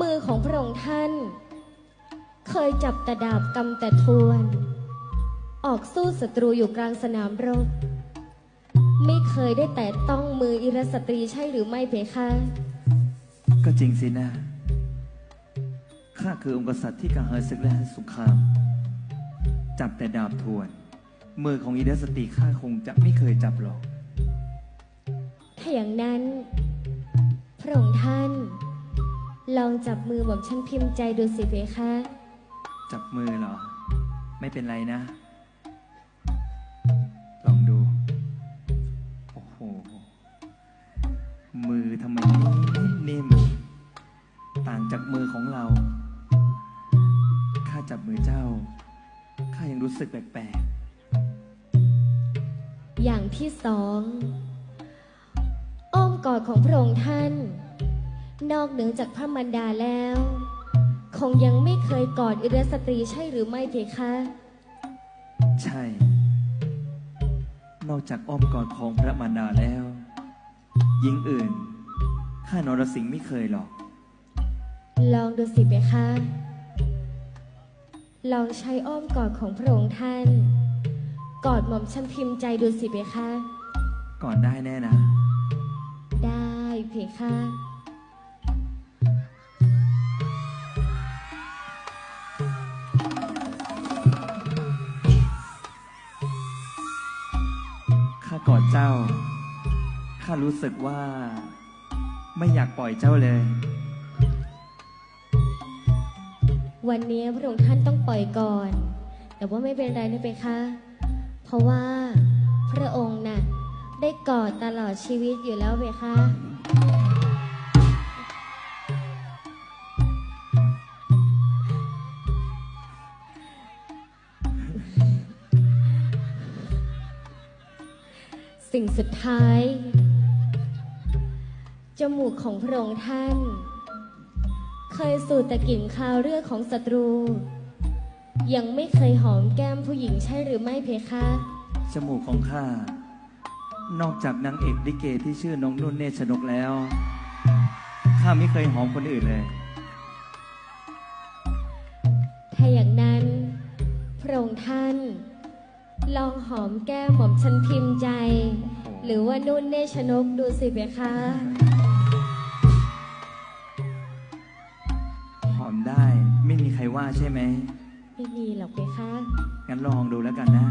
มือของพระองค์ท่าน เคยจับแต่ดาบกำแต่ทวน ออกสู้ศัตรูอยู่กลางสนามรบ ไม่เคยได้แต่ต้องมืออิรสตรีใช่หรือไม่เพคะ ก็จริงสินะ ข้าคือองค์กษัตริย์ที่กระเหินศึกและสงคราม จับแต่ดาบทวน มือของอีเดสตรีข้าคงจะไม่เคยจับหรอก ถ้าอย่างนั้น พระองค์ท่าน ลองจับมือหม่อมฉันพิมพ์ใจดูสิเพคะ จับมือเหรอ ไม่เป็นไรนะ ลองดู โอ้โห มือทำไมนิ่มๆต่างจากมือของเรา ข้าจับมือเจ้า ข้ายังรู้สึกแปลกอย่างที่สอง อ้อมกอดของพระองค์ท่าน นอกเหนือจากพระมารดาแล้ว คงยังไม่เคยกอดอิรสตรีใช่หรือไม่เพคะๆใช่ นอกจากอ้อมกอดของพระมารดาแล้ว หญิงอื่น ข้านรสิงห์ไม่เคยหรอก ลองดูสิเพคะ ลองใช้อ้อมกอดของพระองค์ท่าน กอดหม่อมฉันพิมพ์ใจดูสิเพคะ ก่อนได้แน่นะ ได้เพคะ กอดเจ้า ข้ารู้สึกว่า ไม่อยากปล่อยเจ้าเลย วันนี้พระองค์ท่านต้องปล่อยก่อน แต่ว่าไม่เป็นไรนะเปคะเพราะว่าพระองค์น่ะได้กอดตลอดชีวิตอยู่แล้วเปคะ สิ่งสุดท้าย จมูกของพระองค์ท่าน เคยสูดแต่กลิ่นคาวเลือดของศัตรู ยังไม่เคยหอมแก้มผู้หญิงใช่หรือไม่เพคะจมูกของข้า นอกจากนางเอกลิเกที่ชื่อน้องนุ่นเนชนกแล้ว ข้าไม่เคยหอมคนอื่นเลย ถ้าอย่างนั้น พระองค์ท่าน ลองหอมแก้มหม่อมชันพิมพ์ใจ หรือว่านุ่นเนชนกดูสิเพคะ หอมได้ไม่มีใครว่าใช่ไหม ไม่มีหรอกเพคะ งั้นลองดูแล้วกันนะ